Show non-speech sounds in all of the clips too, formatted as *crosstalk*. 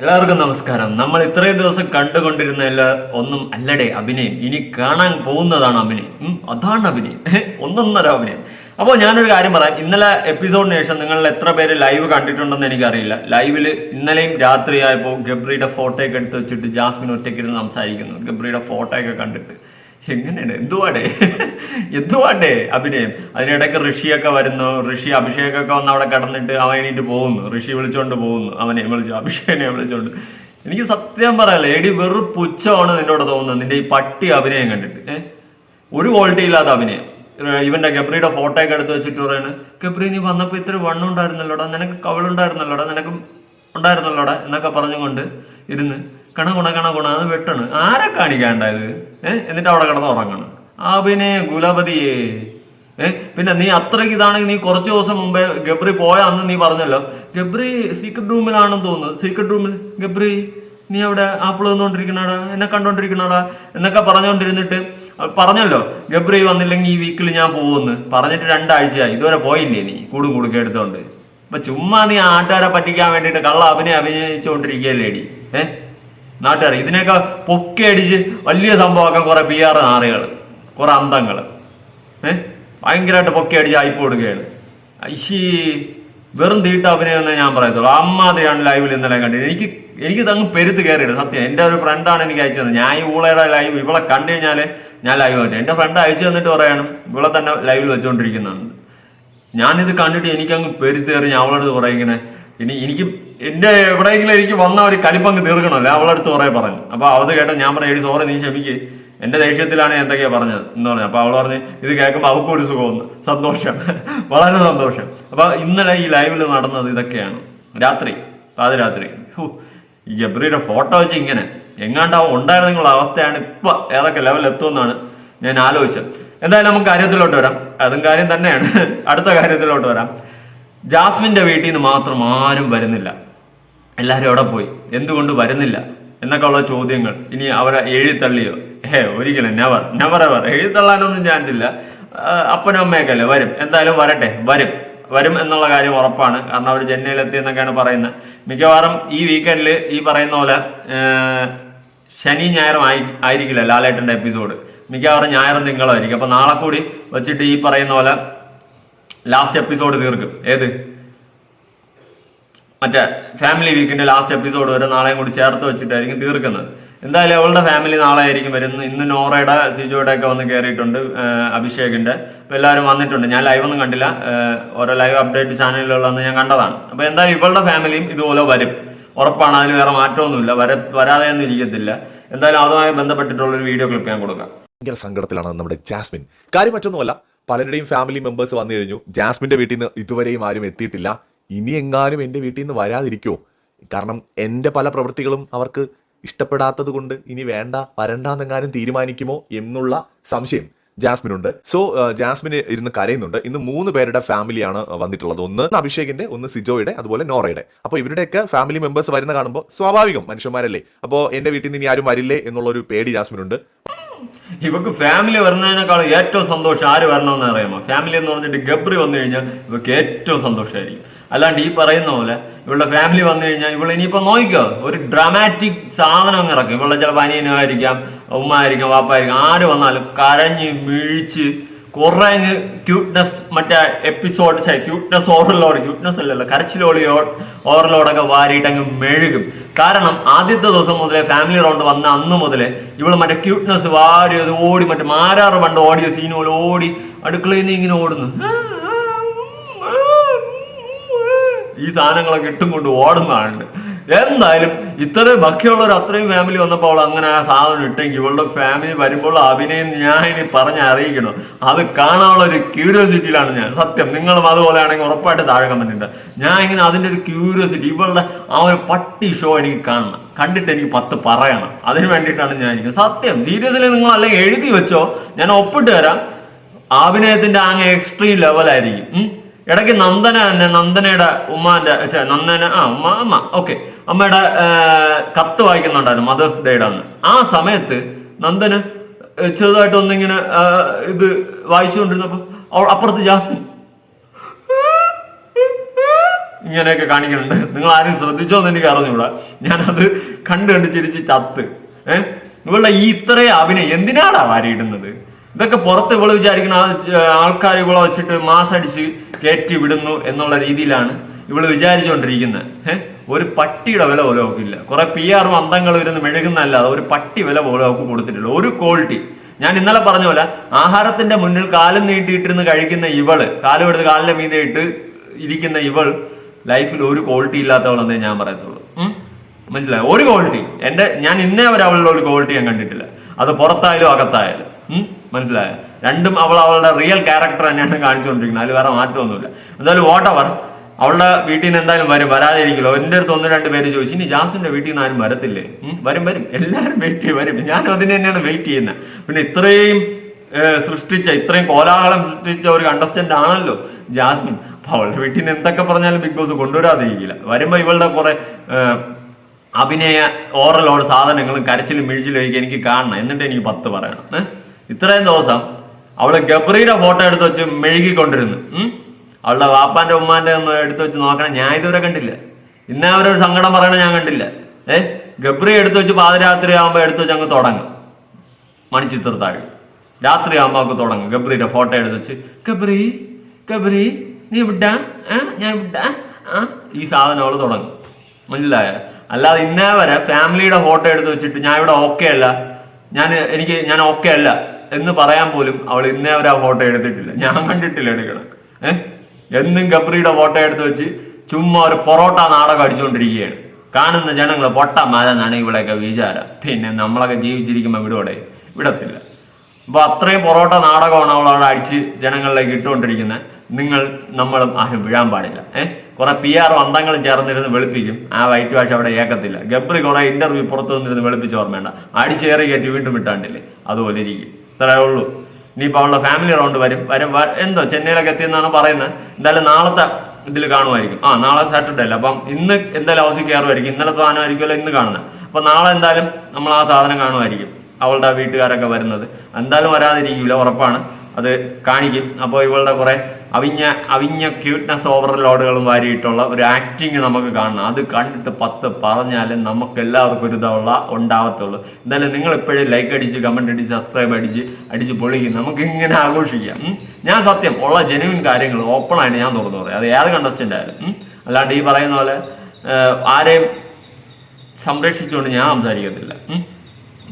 എല്ലാവർക്കും നമസ്കാരം. നമ്മൾ ഇത്രയും ദിവസം കണ്ടുകൊണ്ടിരുന്ന എല്ലാ ഒന്നും അല്ലടെ അഭിനയം. ഇനി കാണാൻ പോകുന്നതാണ് അഭിനയം. അതാണ് അഭിനയം. *laughs* ഒന്നൊന്നര അഭിനയം. അപ്പോൾ ഞാനൊരു കാര്യം പറയാം. ഇന്നലെ എപ്പിസോഡിന് ശേഷം നിങ്ങൾ എത്ര പേര് ലൈവ് കണ്ടിട്ടുണ്ടെന്ന് എനിക്കറിയില്ല. ലൈവിൽ ഇന്നലെയും രാത്രിയായപ്പോൾ ഗബ്രിയുടെ ഫോട്ടോയൊക്കെ എടുത്ത് വെച്ചിട്ട് ജാസ്മിൻ ഒറ്റയ്ക്കിരുന്ന് സംസാരിക്കുന്നു. ഗബ്രിയുടെ ഫോട്ടോയൊക്കെ കണ്ടിട്ട്. എങ്ങനെയാണ്? എന്തുവാടേ? എന്തുവാണ്ടേ അഭിനയം? അതിനിടയ്ക്ക് ഋഷിയൊക്കെ വരുന്നു. ഋഷി അഭിഷേകൊക്കെ വന്ന് അവിടെ കടന്നിട്ട് അവൻ എണീറ്റ് പോകുന്നു. ഋഷി വിളിച്ചോണ്ട് പോകുന്നു. അവനെ വിളിച്ചു അഭിഷേകനെ വിളിച്ചോണ്ട്. എനിക്ക് സത്യം പറയാല്ലേ എടി വെറു പുച്ഛമാണ് നിന്നോട് തോന്നുന്നത്. നിന്റെ ഈ പട്ടി അഭിനയം കണ്ടിട്ട്. ഏഹ് ഒരു ക്വാളിറ്റി ഇല്ലാത്ത അഭിനയം. ഇവന്റെ ഗബ്രിയുടെ ഫോട്ടോ ഒക്കെ എടുത്ത് വെച്ചിട്ട് പറയാണ് ഗബ്രി നീ വന്നപ്പോ ഇത്ര വണ്ണം ഉണ്ടായിരുന്നല്ലോടാ? നിനക്ക് കവളുണ്ടായിരുന്നല്ലോടാ? നിനക്ക് ഉണ്ടായിരുന്നല്ലോടാ? എന്നൊക്കെ പറഞ്ഞുകൊണ്ട് ഇരുന്ന് കണ ഗുണ കണ ഗുണ അത് വെട്ടണ്. ആരെ കാണിക്കാണ്ടായത്? ഏഹ് എന്നിട്ട് അവിടെ കിടന്ന് ഉറങ്ങണ്. അഭിനയ ഗുലപതിയേ. ഏഹ് പിന്നെ നീ അത്രയ്ക്ക് ഇതാണെങ്കിൽ നീ കുറച്ച് ദിവസം മുമ്പേ ഗബ്രി പോയ അന്ന് നീ പറഞ്ഞല്ലോ. ഗബ്രി സീക്രട്ട് റൂമിലാണെന്ന് തോന്നുന്നു. സീക്രട്ട് റൂമിൽ ഗബ്രി നീ അവിടെ ആപ്പിൾ വന്നുകൊണ്ടിരിക്കണടാ എന്നെ കണ്ടോണ്ടിരിക്കണടാ എന്നൊക്കെ പറഞ്ഞുകൊണ്ടിരുന്നിട്ട് പറഞ്ഞല്ലോ ഗബ്രി വന്നില്ലെങ്കിൽ ഈ വീക്കിൽ ഞാൻ പോകുമെന്ന് പറഞ്ഞിട്ട് രണ്ടാഴ്ചയായി. ഇതുവരെ പോയില്ലേ നീ? കൂടും കൂടുക്കെ എടുത്തോണ്ട്. ഇപ്പൊ ചുമ്മാ നീ ആട്ടുകാരെ പറ്റിക്കാൻ വേണ്ടിയിട്ട് കള്ള അഭിനയം അഭിനയിച്ചുകൊണ്ടിരിക്കുകയല്ലേടി ഏ? നാട്ടുകാർ ഇതിനൊക്കെ പൊക്കി അടിച്ച് വലിയ സംഭവമൊക്കെ കുറെ പി ആർ നാറികൾ കുറെ അന്തങ്ങൾ ഏ? ഭയങ്കരമായിട്ട് പൊക്കി അടിച്ച് അയപ്പ് കൊടുക്കുകയാണ് ഐശി വെറും തീട്ട അഭിനയം എന്നേ ഞാൻ പറയത്തുള്ളൂ. അമ്മാതിരിയാണ് ലൈവിൽ ഇന്നലെ കണ്ടത് എനിക്ക് എനിക്ക് തങ്ങ് പെരുത്ത് കയറിയത് സത്യം. എന്റെ ഒരു ഫ്രണ്ടാണ് എനിക്ക് അയച്ചു തന്നത്. ഞാൻ ഈ ഊളയുടെ ലൈവ് ഇവളെ കണ്ടു കഴിഞ്ഞാൽ ഞാൻ ലൈവ് പറ്റും എന്റെ ഫ്രണ്ട് അയച്ചു തന്നിട്ട് പറയണം ഇവളെ തന്നെ ലൈവിൽ വെച്ചുകൊണ്ടിരിക്കുന്നതാണ് ഞാനിത് കണ്ടിട്ട് എനിക്കങ്ങ് പെരുത്തേറി ഞാൻ അവളടുത്ത് പറയും ഇങ്ങനെ ഇനി എനിക്ക് എന്റെ എവിടെയെങ്കിലും എനിക്ക് വന്ന ഒരു കലിപ്പങ്ങ് തീർക്കണമല്ലോ. അവളടുത്ത് കുറെ പറഞ്ഞു. അപ്പൊ അവത് കേട്ടോ ഞാൻ പറഞ്ഞു എഴുതി സോറി നീ ക്ഷമിക്ക്. എന്റെ ദേഷ്യത്തിലാണ് എന്തൊക്കെയാ പറഞ്ഞത്? എന്ന് പറഞ്ഞു. അപ്പൊ അവൾ പറഞ്ഞ് ഇത് കേൾക്കുമ്പോൾ അവൾക്കും ഒരു സുഖമൊന്ന് സന്തോഷം. *laughs* വളരെ സന്തോഷം. അപ്പൊ ഇന്നലെ ഈ ലൈവിൽ നടന്നത് ഇതൊക്കെയാണ്. രാത്രി പാതിരാത്രി. ഈ ജബ്രിയുടെ ഫോട്ടോ വെച്ച് ഇങ്ങനെ. എങ്ങാണ്ടാവും ഉണ്ടായിരുന്നെങ്കിലുള്ള അവസ്ഥയാണ് ഇപ്പൊ ഏതൊക്കെ ലെവലിൽ എത്തുമെന്നാണ് ഞാൻ ആലോചിച്ചത്. എന്തായാലും നമുക്ക് കാര്യത്തിലോട്ട് വരാം. അതും കാര്യം തന്നെയാണ്. *laughs* അടുത്ത കാര്യത്തിലോട്ട് വരാം. ജാസ്മിന്റെ വീട്ടിൽ നിന്ന് മാത്രം ആരും വരുന്നില്ല. എല്ലാവരും അവിടെ പോയി? എന്തുകൊണ്ട് വരുന്നില്ല? എന്നൊക്കെ ഉള്ള ചോദ്യങ്ങൾ. ഇനി അവരെ എഴുതിത്തള്ളിയോ? ഏ ഒരിക്കലും നെവർ നെവർ എവർ എഴുതിത്തള്ളാനൊന്നും ചാൻസ് ഇല്ല. അപ്പനും അമ്മയൊക്കെ അല്ലേ? വരും. എന്തായാലും വരട്ടെ. വരും. വരും എന്നുള്ള കാര്യം ഉറപ്പാണ്. കാരണം അവർ ചെന്നൈയിലെത്തി എന്നൊക്കെയാണ് പറയുന്നത്. മിക്കവാറും ഈ വീക്കെൻഡിൽ ഈ പറയുന്ന പോലെ ശനി ഞായറും ആയി ആയിരിക്കില്ല ലാലേട്ടന്റെ എപ്പിസോഡ് മിക്കവാറും ഞായറും തിങ്കളായിരിക്കും ആയിരിക്കും. അപ്പൊ നാളെ കൂടി വെച്ചിട്ട് ഈ പറയുന്ന പോലെ ലാസ്റ്റ് എപ്പിസോഡ് തീർക്കും. ഏത്? മറ്റേ ഫാമിലി വീക്കിന്റെ ലാസ്റ്റ് എപ്പിസോഡ് വരെ നാളെയും കൂടി ചേർത്ത് വെച്ചിട്ടായിരിക്കും തീർക്കുന്നത്. എന്തായാലും അവളുടെ ഫാമിലി നാളെ ആയിരിക്കും വരുന്നത്. ഇന്ന് നോറയുടെ സിജോയുടെ ഒക്കെ വന്ന് കയറിയിട്ടുണ്ട് അഭിഷേകിന്റെ. അപ്പൊ എല്ലാവരും വന്നിട്ടുണ്ട്. ഞാൻ ലൈവ് ഒന്നും കണ്ടില്ല. ഓരോ ലൈവ് അപ്ഡേറ്റ് ചാനലിലുള്ളതെന്ന് ഞാൻ കണ്ടതാണ്. അപ്പൊ എന്തായാലും ഇവളുടെ ഫാമിലിയും ഇതുപോലെ വരും. ഉറപ്പാണ് അതിന് വേറെ മാറ്റമൊന്നുമില്ല. വര വരാതെ ഒന്നും ഇരിക്കത്തില്ല. എന്തായാലും അതുമായി ബന്ധപ്പെട്ടിട്ടുള്ള ഒരു വീഡിയോ ക്ലിപ്പ് ഞാൻ കൊടുക്കാം. ഭയങ്കര സങ്കടത്തിലാണ് നമ്മുടെ ജാസ്മിൻ. കാര്യം മറ്റൊന്നുമല്ല പലരുടെയും ഫാമിലി മെമ്പേഴ്സ് വന്നു കഴിഞ്ഞു. ജാസ്മിന്റെ വീട്ടിൽ നിന്ന് ഇതുവരെയും ആരും എത്തിയിട്ടില്ല. ഇനി എങ്ങാനും എന്റെ വീട്ടിൽ നിന്ന് വരാതിരിക്കുമോ കാരണം എന്റെ പല പ്രവൃത്തികളും അവർക്ക് ഇഷ്ടപ്പെടാത്തത് കൊണ്ട് ഇനി വേണ്ട വരണ്ടെന്നെങ്ങാനും തീരുമാനിക്കുമോ എന്നുള്ള സംശയം ജാസ്മിനുണ്ട്. സോ ജാസ്മിൻ ഇരുന്ന് കരയുന്നുണ്ട്. ഇന്ന് മൂന്ന് പേരുടെ ഫാമിലിയാണ് വന്നിട്ടുള്ളത്. ഒന്ന് അഭിഷേകിന്റെ ഒന്ന് സിജോയുടെ അതുപോലെ നോറയുടെ. അപ്പോൾ ഇവരുടെയൊക്കെ ഫാമിലി മെമ്പേഴ്സ് വരുന്ന കാണുമ്പോൾ സ്വാഭാവികം മനുഷ്യന്മാരല്ലേ? അപ്പോൾ എന്റെ വീട്ടിൽ നിന്ന് ഇനി ആരും വരില്ലേ എന്നുള്ളൊരു പേടി ജാസ്മിനുണ്ട്. ഇവക്ക് ഫാമിലി വരുന്നതിനേക്കാൾ ഏറ്റവും സന്തോഷം ആര് വരണമെന്ന് അറിയാമോ? ഫാമിലി എന്ന് പറഞ്ഞിട്ട് ഗബ്രി വന്നു കഴിഞ്ഞാൽ ഇവക്ക് ഏറ്റവും സന്തോഷമായിരിക്കും അല്ലാണ്ട് ഈ പറയുന്ന പോലെ ഇവളുടെ ഫാമിലി വന്നു കഴിഞ്ഞാൽ ഇവൾ ഇനിയിപ്പോ നോക്കിക്കോ ഒരു ഡ്രാമാറ്റിക് സാധനം അങ്ങ് ഇറക്കും ഇവളുടെ ചിലപ്പോൾ അനിയനായിരിക്കാം ഉമ്മ ആയിരിക്കാം വാപ്പായിരിക്കാം. ആര് വന്നാലും കരഞ്ഞ് മിഴിച്ച് കുറേ അങ്ങ് ക്യൂട്ട്നെസ് മറ്റേ എപ്പിസോഡ് ക്യൂട്ട്നെസ് ഓവർലോഡ് ക്യൂട്ട്നെസ് അല്ലല്ലോ കരച്ചിലോളി ഓവർലോഡൊക്കെ വാരിയിട്ട് അങ്ങ് മെഴുകും. കാരണം ആദ്യത്തെ ദിവസം മുതലേ ഫാമിലി റൗണ്ട് വന്ന അന്ന് മുതലേ ഇവൾ മറ്റേ ക്യൂട്ട്നെസ് വാരി അത് ഓടി മറ്റേ മാരാറ് പണ്ട് ഓടിയ സീനുകൾ ഓടി അടുക്കളയിൽ നിന്ന് ഇങ്ങനെ ഓടുന്നു. ഈ സാധനങ്ങളൊക്കെ ഇട്ടും കൊണ്ട് ഓടുന്നതാണ് എന്തായാലും ഇത്രയും ബാക്കിയുള്ളവർ അത്രയും ഫാമിലി വന്നപ്പോൾ അവൾ അങ്ങനെ ആ സാധനം ഇട്ടെങ്കിൽ ഇവളുടെ ഫാമിലി വരുമ്പോൾ അഭിനയം ഞാൻ ഇനി പറഞ്ഞ് അറിയിക്കണം. അത് കാണാനുള്ള ഒരു ക്യൂരിയോസിറ്റിയിലാണ് ഞാൻ. സത്യം നിങ്ങളും അതുപോലെ ആണെങ്കിൽ ഉറപ്പായിട്ട് താഴെ കമന്റ് ഉണ്ട് ഞാൻ ഇങ്ങനെ അതിന്റെ ഒരു ക്യൂരിയോസിറ്റി ഇവളുടെ ആ ഒരു പട്ടി ഷോ എനിക്ക് കാണണം. കണ്ടിട്ട് എനിക്ക് പത്ത് പറയണം. അതിന് വേണ്ടിയിട്ടാണ് ഞാൻ ഇരിക്കുന്നത്. സത്യം സീരിയസ്ലി നിങ്ങൾ അല്ലെങ്കിൽ എഴുതി വെച്ചോ. ഞാൻ ഒപ്പിട്ട് തരാം. അഭിനയത്തിന്റെ അങ്ങ് എക്സ്ട്രീം ലെവലായിരിക്കും. ഇടയ്ക്ക് നന്ദന തന്നെ നന്ദനയുടെ ഉമ്മാന്റെ നന്ദന ആ ഉമ്മ അമ്മ ഓക്കെ അമ്മയുടെ കത്ത് വായിക്കുന്നുണ്ടായിരുന്നു മദേഴ്സ് ഡേയുടെ അന്ന്. ആ സമയത്ത് നന്ദന് ചെറുതായിട്ട് ഒന്നിങ്ങനെ ഇത് വായിച്ചുകൊണ്ടിരുന്നപ്പോ അവൾ അപ്പുറത്ത് ജാസ്മിൻ ഇങ്ങനെയൊക്കെ കാണിക്കുന്നുണ്ട്. നിങ്ങൾ ആരും ശ്രദ്ധിച്ചോന്ന് എനിക്ക് അറിഞ്ഞൂടാ ഞാനത് കണ്ട് കണ്ട് ചിരിച്ച് ചത്ത്. ഏഹ് ഇവളുടെ ഈ ഇത്രയും അഭിനയം എന്തിനാടാ വാരിയിടുന്നത്? ഇതൊക്കെ പുറത്ത് ഇവൾ വിചാരിക്കുന്ന ആൾക്കാർ ഇവളെ വെച്ചിട്ട് മാസടിച്ച് കയറ്റി വിടുന്നു എന്നുള്ള രീതിയിലാണ് ഇവൾ വിചാരിച്ചുകൊണ്ടിരിക്കുന്നത്. ഏഹ് ഒരു പട്ടിയുടെ വില പോലും നോക്കില്ല കുറെ പി ആർ അന്തങ്ങൾ ഇരുന്ന് മെഴുകുന്നല്ലാതെ ഒരു പട്ടി വില പോലും നോക്കി കൊടുത്തിട്ടില്ല ഒരു ക്വാളിറ്റി ഞാൻ ഇന്നലെ പറഞ്ഞ പോലെ ആഹാരത്തിന്റെ മുന്നിൽ കാലും നീട്ടിയിട്ടിരുന്ന് കഴിക്കുന്ന ഇവൾ കാലും എടുത്ത് കാലിന്റെ മീതെ ഇട്ട് ഇരിക്കുന്ന ഇവൾ ലൈഫിൽ ഒരു ക്വാളിറ്റി ഇല്ലാത്തവളെന്നേ ഞാൻ പറയത്തുള്ളൂ. മനസ്സിലായി? ഒരു ക്വാളിറ്റി എന്റെ ഞാൻ ഇന്നേ വരെ അവളുടെ ഒരു ക്വാളിറ്റി ഞാൻ കണ്ടിട്ടില്ല. അത് പുറത്തായാലും അകത്തായാലും? മനസ്സിലായോ? രണ്ടും അവൾ അവളുടെ റിയൽ ക്യാരക്ടർ തന്നെയാണ് കാണിച്ചുകൊണ്ടിരിക്കുന്നത്. അതിൽ വേറെ മാറ്റമൊന്നുമില്ല. എന്തായാലും വാട്ടവർ അവളുടെ വീട്ടിൽ നിന്ന് എന്തായാലും വരും. വരാതിരിക്കുമല്ലോ എന്റെ അടുത്ത് ഒന്ന് രണ്ട് പേര് ചോദിച്ചു ഇനി ജാസിന്റെ വീട്ടിൽ നിന്ന് ആരും വരത്തില്ലേ? വരും വരും. എല്ലാവരും വെയിറ്റ് ചെയ്യും വരും. ഞാനും അതിന് തന്നെയാണ് വെയിറ്റ് ചെയ്യുന്നത്. പിന്നെ ഇത്രയും സൃഷ്ടിച്ച ഇത്രയും കോലാഹലം സൃഷ്ടിച്ച ഒരു കണ്ടസ്റ്റന്റ് ആണല്ലോ ജാസ്മിൻ. അപ്പൊ അവളുടെ വീട്ടിൽ നിന്ന് എന്തൊക്കെ പറഞ്ഞാലും ബിഗ് ബോസ് കൊണ്ടുവരാതിരിക്കില്ല. വരുമ്പോ ഇവളുടെ കുറെ അഭിനയ ഓറലോട് സാധനങ്ങളും കരച്ചിലും മിഴിച്ചിലും ഒക്കെ എനിക്ക് കാണണം. എന്നിട്ട് എനിക്ക് പത്ത് പറയണം. ഏഹ്? ഇത്രയും ദിവസം അവൾ ഗബ്രിയുടെ ഫോട്ടോ എടുത്ത് വെച്ച് മെഴുകിക്കൊണ്ടിരുന്നു? അവളുടെ വാപ്പാന്റെ ഉമ്മാന്റെ ഒന്ന് എടുത്ത് വെച്ച് നോക്കണം. ഞാൻ ഇതുവരെ കണ്ടില്ല. ഇന്ന അവരൊരു സങ്കടം പറയണ ഞാൻ കണ്ടില്ല. ഏ? ഗബ്രി എടുത്ത് വെച്ച് പാതിരാത്രി ആകുമ്പോൾ എടുത്ത് വെച്ച് അങ്ങ് തുടങ്ങും. മണിച്ചിത്രത്താഴ് രാത്രി ആകുമ്പോൾ അങ്ങ് തുടങ്ങും. ഗബ്രിയുടെ ഫോട്ടോ എടുത്ത് വെച്ച് ഗബ്രി ഗബ്രി നീ വിട്ടാ ഞാൻ വിട്ടാ ഈ സാധനം അവൾ തുടങ്ങും. മനസ്സിലായ? അല്ലാതെ ഇന്നേ വരെ ഫാമിലിയുടെ ഫോട്ടോ എടുത്ത് വെച്ചിട്ട് ഞാൻ ഇവിടെ ഓക്കെ അല്ല. ഞാൻ എനിക്ക് ഞാൻ ഓക്കെ അല്ല. എന്ന് പറയാൻ പോലും അവൾ ഇന്നേ വരെ ആ ഫോട്ടോ എടുത്തിട്ടില്ല. ഞാൻ കണ്ടിട്ടില്ല എടുക്കണം. ഏഹ് എന്നും ഗബ്രിയുടെ ഫോട്ടോ എടുത്ത് വെച്ച് ചുമ്മാ ഒരു പൊറോട്ട നാടകം അടിച്ചുകൊണ്ടിരിക്കുകയാണ് കാണുന്ന ജനങ്ങൾ പൊട്ട മലെന്നാണ് ഇവിടെയൊക്കെ വിചാരം. പിന്നെ നമ്മളൊക്കെ ജീവിച്ചിരിക്കുമ്പോൾ ഇവിടെ വിടത്തില്ല. അപ്പൊ അത്രയും പൊറോട്ട നാടകമാണ് അവൾ അവിടെ അടിച്ച് ജനങ്ങളിലേക്ക് ഇട്ടുകൊണ്ടിരിക്കുന്നത് നിങ്ങൾ നമ്മളും ആരും വീഴാൻ പാടില്ല. ഏഹ് കുറെ പി ആർ അന്തങ്ങളും ചേർന്നിരുന്ന് വെളുപ്പിക്കും. ആ വൈറ്റ് വാഷ് അവിടെ ഏക്കത്തില്ല. ഗബ്രി കുറെ ഇന്റർവ്യൂ പുറത്തു വന്നിരുന്ന് വെളുപ്പിച്ച് ഓർമ്മേണ്ട അടിച്ചേറി കയറ്റി വീണ്ടും വിട്ടാണ്ടില്ലേ അതുപോലെ ഇരിക്കും. ഇത്രേ ഉള്ളൂ ഇനിയിപ്പോൾ അവളുടെ ഫാമിലി റൗണ്ട് വരും. വരും. എന്തോ? ചെന്നൈയിലൊക്കെ എത്തിയെന്നാണ് പറയുന്നത്. എന്തായാലും നാളത്തെ ഇതിൽ കാണുമായിരിക്കും. ആ നാളെ സാറ്റർഡേ അല്ല? അപ്പം ഇന്ന് എന്തായാലും ഹൗസിൽ കയറുമായിരിക്കും. ഇന്നലെ സാധനമായിരിക്കുമല്ലോ ഇന്ന് കാണുന്നത്. അപ്പം നാളെ എന്തായാലും നമ്മൾ ആ സാധനം കാണുമായിരിക്കും. അവളുടെ വീട്ടുകാരൊക്കെ വരുന്നത്. എന്തായാലും വരാതിരിക്കില്ല ഉറപ്പാണ്. അത് കാണിക്കും. അപ്പോൾ ഇവളുടെ കുറെ അവിഞ്ഞ അവിഞ്ഞ ക്യൂട്ട്നെസ് ഓവർലോഡുകളും വാരിയിട്ടുള്ള ഒരു ആക്ടിങ് നമുക്ക് കാണണം. അത് കണ്ടിട്ട് പത്ത് പറഞ്ഞാൽ നമുക്ക് എല്ലാവർക്കും ഒരു ഇതുള്ള ഉണ്ടാവത്തുള്ളൂ. എന്തായാലും നിങ്ങൾ എപ്പോഴും ലൈക്ക് അടിച്ച് കമന്റ് അടിച്ച് സബ്സ്ക്രൈബ് അടിച്ച് അടിച്ച് പൊളിക്കും. നമുക്ക് ഇങ്ങനെ ആഘോഷിക്കാം. ഞാൻ സത്യം ഉള്ള ജെനുവിൻ കാര്യങ്ങൾ ഓപ്പൺ ആയിട്ട് ഞാൻ തുറന്നു പറയാം. അത് ഏത് കണ്ടസ്റ്റന്റ് ആയാലും. അല്ലാണ്ട് ഈ പറയുന്ന പോലെ ആരെയും സംരക്ഷിച്ചുകൊണ്ട് ഞാൻ സംസാരിക്കത്തില്ല.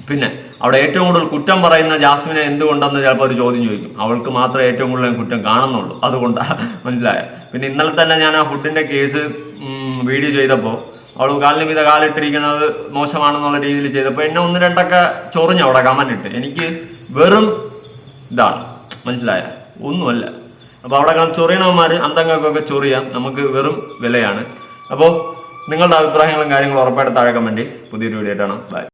പിന്നെ അവിടെ ഏറ്റവും കൂടുതൽ കുറ്റം പറയുന്ന ജാസ്മിനെ എന്തുകൊണ്ടെന്ന് ചിലപ്പോൾ ഒരു ചോദ്യം ചോദിക്കും. അവൾക്ക് മാത്രമേ ഏറ്റവും കൂടുതൽ കുറ്റം കാണുന്നുള്ളൂ. അതുകൊണ്ടാണ് മനസ്സിലായ? പിന്നെ ഇന്നലെ തന്നെ ഞാൻ ആ ഫുഡിന്റെ കേസ് വീഡിയോ ചെയ്തപ്പോൾ അവൾ കാലിന് മീത കാലിട്ടിരിക്കുന്നത് മോശമാണെന്നുള്ള രീതിയിൽ ചെയ്തപ്പോൾ എന്നെ ഒന്ന് രണ്ടൊക്കെ ചൊറിഞ്ഞു അവിടെ കമന്റ് ഇട്ട് എനിക്ക് വെറും ഇതാണ്. മനസ്സിലായ? ഒന്നുമല്ല. അപ്പോൾ അവിടെ കാണാൻ ചൊറിയണവന്മാർ അന്തങ്ങൾക്കൊക്കെ ചൊറിയാം. നമുക്ക് വെറും വിലയാണ്. അപ്പോൾ നിങ്ങളുടെ അഭിപ്രായങ്ങളും കാര്യങ്ങളും ഉറപ്പായിട്ട് താഴെ കമന്റ് പുതിയൊരു വീഡിയോ ആയിട്ടാണ് ബൈ